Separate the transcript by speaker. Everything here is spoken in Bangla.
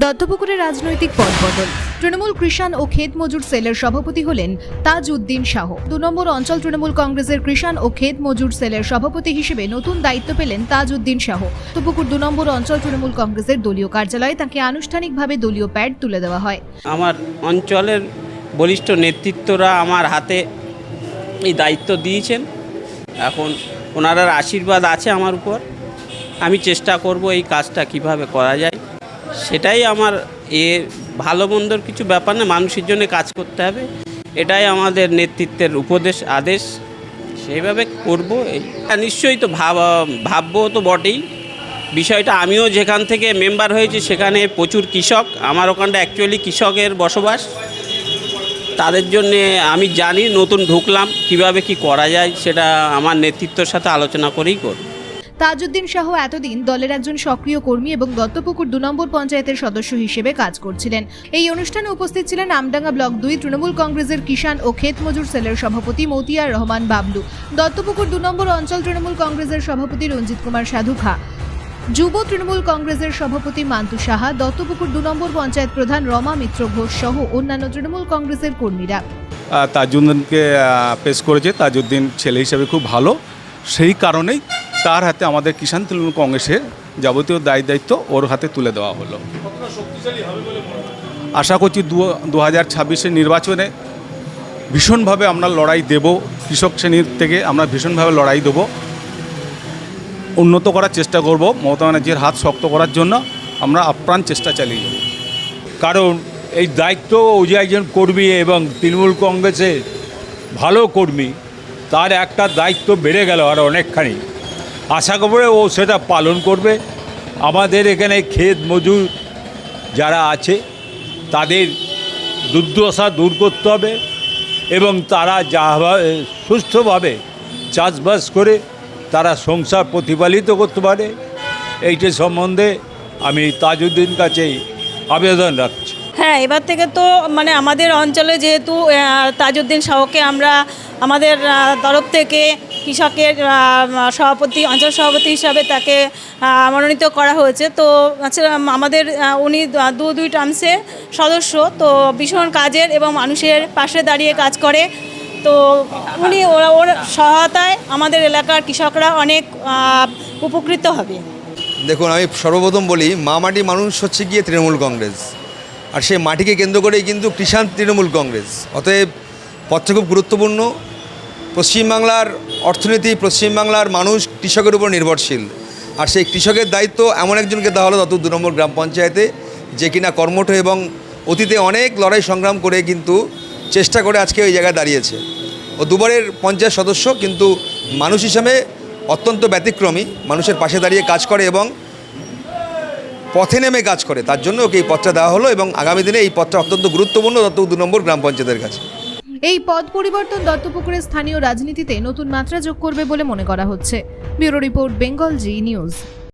Speaker 1: দত্তপুকুরে রাজনৈতিক পথ বদল তৃণমূল কৃষাণ ও ক্ষেত মজুর সেলের সভাপতি হলেন তাজ উদ্দিন শাহ। দু নম্বর অঞ্চল তৃণমূল কংগ্রেসের কৃষাণ ও ক্ষেত মজুর সেলের সভাপতি হিসেবে নতুন দায়িত্ব পেলেন তাজ উদ্দিন শাহ। দত্তপুকুর দু নম্বর অঞ্চল তৃণমূল কংগ্রেসের দলীয় কার্যালয়ে তাকে আনুষ্ঠানিকভাবে দলীয় প্যাড তুলে দেওয়া হয়।
Speaker 2: আমার অঞ্চলের বলিষ্ঠ নেতৃত্বরা আমার হাতে এই দায়িত্ব দিয়েছেন। এখন ওনারার আশীর্বাদ আছে আমার উপর। আমি চেষ্টা করব এই কাজটা কীভাবে করা যায়। সেটাই আমার এ ভালো মন্দর কিছু ব্যাপার না মানুষের জন্য কাজ করতে হবে। এটাই আমাদের নেতৃত্বের উপদেশ আদেশ। সেইভাবে করব এই। হ্যাঁ, নিশ্চয়ই তো ভাব ভাববো তো বটেই। বিষয়টা আমিও যেখান থেকে মেম্বার হয়েছি সেখানে প্রচুর কৃষক। আমার ওখানটা অ্যাকচুয়ালি কৃষকের বসবাস। তাদের জন্যে আমি জানি নতুন ঢুকলাম কীভাবে কি করা যায় সেটা আমার নেতৃত্বর সাথে আলোচনা করেই করব।
Speaker 1: তাজউদ্দিন শাহ এতদিন দলের একজন সক্রিয় কর্মী এবং দত্তপুকুর দু নম্বর পঞ্চায়েতের সদস্য হিসেবে কাজ করছিলেন। এই অনুষ্ঠানে উপস্থিত ছিলেন আমডাঙ্গা ব্লক দুই তৃণমূল কংগ্রেসের কিষাণ ও ক্ষেত মজুর সেলের সভাপতি মতিয়ার রহমান বাবলু, দত্তপুকুর দু নম্বর অঞ্চল তৃণমূল কংগ্রেসের সভাপতি রঞ্জিত কুমার সাধু খা, যুব তৃণমূল কংগ্রেসের সভাপতি মান্তু সাহা, দত্তপুকুর দু নম্বর পঞ্চায়েত প্রধান রমা মিত্র ঘোষ সহ অন্যান্য তৃণমূল কংগ্রেসের কর্মীরা।
Speaker 3: তাজউদ্দিনকে পেশ করেছে তাজউদ্দিন ছেলে হিসেবে খুব ভালো। সেই কারণেই তার হাতে আমাদের কিষাণ তৃণমূল কংগ্রেসের যাবতীয় দায় দায়িত্ব ওর হাতে তুলে দেওয়া হলো। আশা করছি দু হাজার ছাব্বিশের নির্বাচনে ভীষণভাবে আমরা লড়াই দেব কৃষক শ্রেণির থেকে আমরা ভীষণভাবে লড়াই দেব। উন্নত করার চেষ্টা করব মমতা ব্যানার্জির হাত শক্ত করার জন্য আমরা আপ্রাণ চেষ্টা চালিয়ে যাব।
Speaker 4: কারণ এই দায়িত্ব ও যে একজন কর্মী এবং তৃণমূল কংগ্রেসের ভালো কর্মী তার একটা দায়িত্ব বেড়ে গেল আর অনেকখানি। আশা করে ও সেটা পালন করবে। আমাদের এখানে ক্ষেত মজুর যারা আছে, তাদের দুর্দশা দূর করতে হবে এবং তারা যা সুস্থভাবে চাষবাস করে তারা সংসার প্রতিপালিত করতে পারে। এইটা সম্বন্ধে আমি তাজউদ্দিন কাছেই আবেদন রাখছি।
Speaker 5: হ্যাঁ এবার থেকে তো মানে আমাদের অঞ্চলে যেহেতু তাজউদ্দিন শাহকে আমরা আমাদের তরফ থেকে কৃষকের সভাপতি, অঞ্চল সভাপতি হিসাবে তাকে মনোনীত করা হয়েছে। তো আচ্ছা আমাদের উনি দু দুই টার্মসের সদস্য। তো ভীষণ কাজের এবং মানুষের পাশে দাঁড়িয়ে কাজ করে। তো উনি, ওরা, ওর সহায়তায় আমাদের এলাকার কৃষকরা অনেক উপকৃত হবে।
Speaker 6: দেখুন, আমি সর্বপ্রথম বলি, মা মাটি মানুষ হচ্ছে গিয়ে তৃণমূল কংগ্রেস। আর সেই মাটিকে কেন্দ্র করেই কিন্তু কৃষাণ তৃণমূল কংগ্রেস। অতএব পথটা খুব গুরুত্বপূর্ণ। পশ্চিমবাংলার অর্থনীতি, পশ্চিমবাংলার মানুষ কৃষকের উপর নির্ভরশীল। আর সেই কৃষকের দায়িত্ব এমন একজনকে দেওয়া হলো তত দু নম্বর গ্রাম পঞ্চায়েতে, যে কিনা কর্মঠ এবং অতীতে অনেক লড়াই সংগ্রাম করে কিন্তু চেষ্টা করে আজকে ওই জায়গায় দাঁড়িয়েছে। ও দুবারের পঞ্চায়েত সদস্য, কিন্তু মানুষ হিসাবে অত্যন্ত ব্যতিক্রমী। মানুষের পাশে দাঁড়িয়ে কাজ করে এবং পথে নেমে কাজ করে। তার জন্য ওকে এই পথটা দেওয়া হলো এবং আগামী দিনে এই পথটা অত্যন্ত গুরুত্বপূর্ণ তত দু নম্বর গ্রাম পঞ্চায়েতের কাছে।
Speaker 1: এই পদ পরিবর্তন দত্তপুকুরের স্থানীয় রাজনীতিতে নতুন মাত্রা যোগ করবে বলে মনে করা হচ্ছে। Bureau report, Bengal Zee news.